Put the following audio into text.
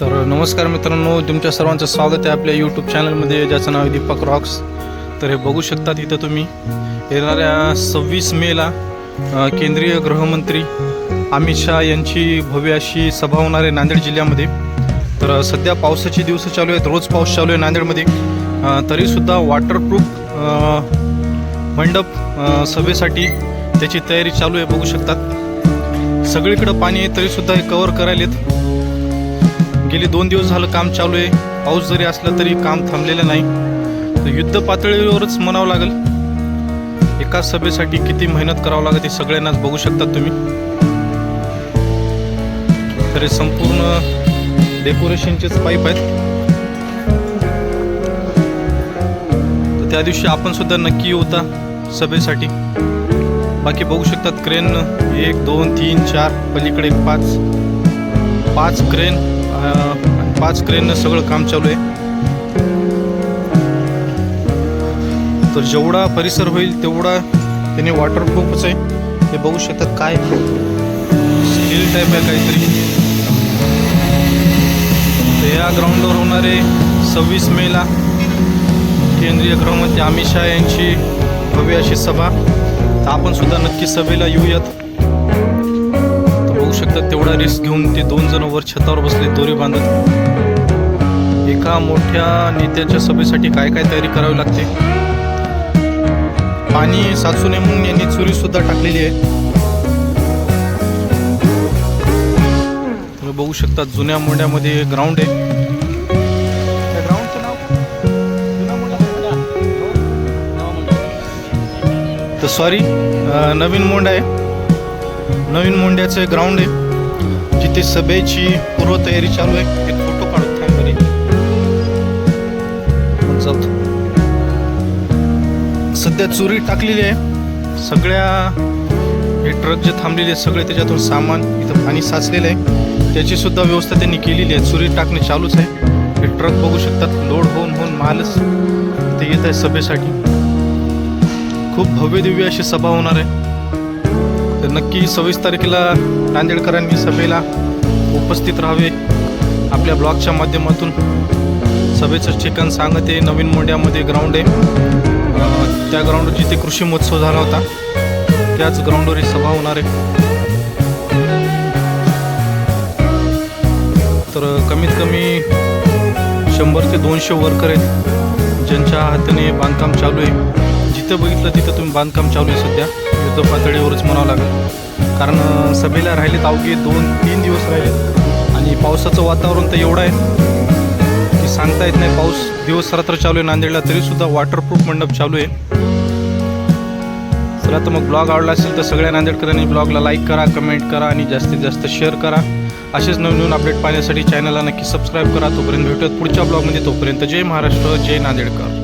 तर नमस्कार मित्रांनो तुमच्या सर्वांचं स्वागत आहे आपल्या यूट्यूब चॅनलमध्ये ज्याचं नाव आहे दीपक रॉक्स तर हे बघू शकतात इथं तुम्ही. येणाऱ्या सव्वीस मेला केंद्रीय गृहमंत्री अमित शहा यांची भव्य अशी सभा होणार आहे नांदेड जिल्ह्यामध्ये. तर सध्या पावसाचे दिवस चालू आहेत रोज पाऊस चालू आहे नांदेडमध्ये. तरीसुद्धा वॉटरप्रूफ मंडप सभेसाठी त्याची तयारी चालू आहे बघू शकतात. सगळीकडं पाणी आहे तरीसुद्धा हे कवर करायलेत. गेले दोन दिवस झालं काम चालू आहे. पाऊस जरी असला तरी काम थांबलेलं नाही. तर युद्ध पातळीवरच म्हणावं लागेल. एका सभेसाठी किती मेहनत करावं लागत हे सगळ्यांनाच बघू शकता तुम्ही. तर हे संपूर्ण डेकोरेशनचेच पाईप आहेत. तर त्या दिवशी आपण सुद्धा नक्की होता सभेसाठी. बाकी बघू शकतात क्रेन एक दोन तीन चार पलीकडे पाच. पाच क्रेन पाच क्रेननं सगळं काम चालू आहे. तर जेवढा परिसर होईल तेवढा त्याने वॉटरप्रूफच आहे. हे बघू शकतात काय स्टील टाईप आहे काहीतरी. तर या ग्राउंडवर होणारे सव्वीस मेला केंद्रीय गृहमंत्री अमित शहा यांची भव्य अशी सभा. आपण सुद्धा नक्की सभेला येऊयात. बघू शकतात एवढा रिस्क घेऊन ते दोन जण वर छतावर बसले दोरी बांधत एका मोठ्या नेत्याच्या सभेसाठी काय काय तयारी करावी लागते? पाणी साचू नये म्हणून यांनी चुरी सुद्धा टाकलेली आहे. तुम्ही बघू शकता जुन्या मोंड्यामध्ये ग्राउंड आहे. तर सॉरी नवीन मोंड आहे. नवीन मोंड्याचं ग्राउंड आहे. जिथे सभेची पूर्वतयारी चालू आहे एक फोटो काढून थांब बरे सध्या चोरी टाकलेली आहे. सगळ्या हे ट्रक जे थांबलेले आहेत सगळे त्याच्यातून सामान इथं पाणी साचलेलं आहे. त्याची सुद्धा व्यवस्था त्यांनी केलेली आहे. चुरी टाकणे चालूच आहे. हे ट्रक बघू शकतात लोड होऊन होऊन मालच ते येत आहे सभेसाठी. खूप भव्य दिव्य अशी सभा होणार आहे. तर नक्की सव्वीस तारखेला नांदेडकरांनी सभेला उपस्थित राहावे. आपल्या ब्लॉगच्या माध्यमातून सभेचं ठिकाण सांगत. आहे नवीन मोंड्यामध्ये ग्राउंड आहे. त्या ग्राउंडवर जिथे कृषी महोत्सव झाला होता त्याच ग्राउंडवर ही सभा होणार आहे. तर कमीत कमी शंभर ते दोनशे वर्कर आहेत ज्यांच्या हाताने बांधकाम चालू आहे. जिथं बघितलं तिथं तुम्ही बांधकाम चालू आहे सध्या. युद्ध पातळीवरच म्हणावं लागेल. कारण सभेला राहिलेत अवघे दोन तीन दिवस राहिलेत आणि पावसाचं वातावरण तर एवढं आहे की सांगता येत नाही. पाऊस दिवस रात्र चालू आहे नांदेडला तरीसुद्धा वॉटरप्रूफ मंडप चालू आहे. चला तर मग ब्लॉग आवडला असेल तर सगळ्या नांदेडकरांनी ब्लॉगला लाईक करा कमेंट करा आणि जास्तीत जास्त शेअर करा. असेच नवीन नवीन अपडेट पाहण्यासाठी चॅनलला नक्की सबस्क्राईब करा. तोपर्यंत भेटूयात पुढच्या ब्लॉगमध्ये तोपर्यंत जय महाराष्ट्र जय नांदेडकर.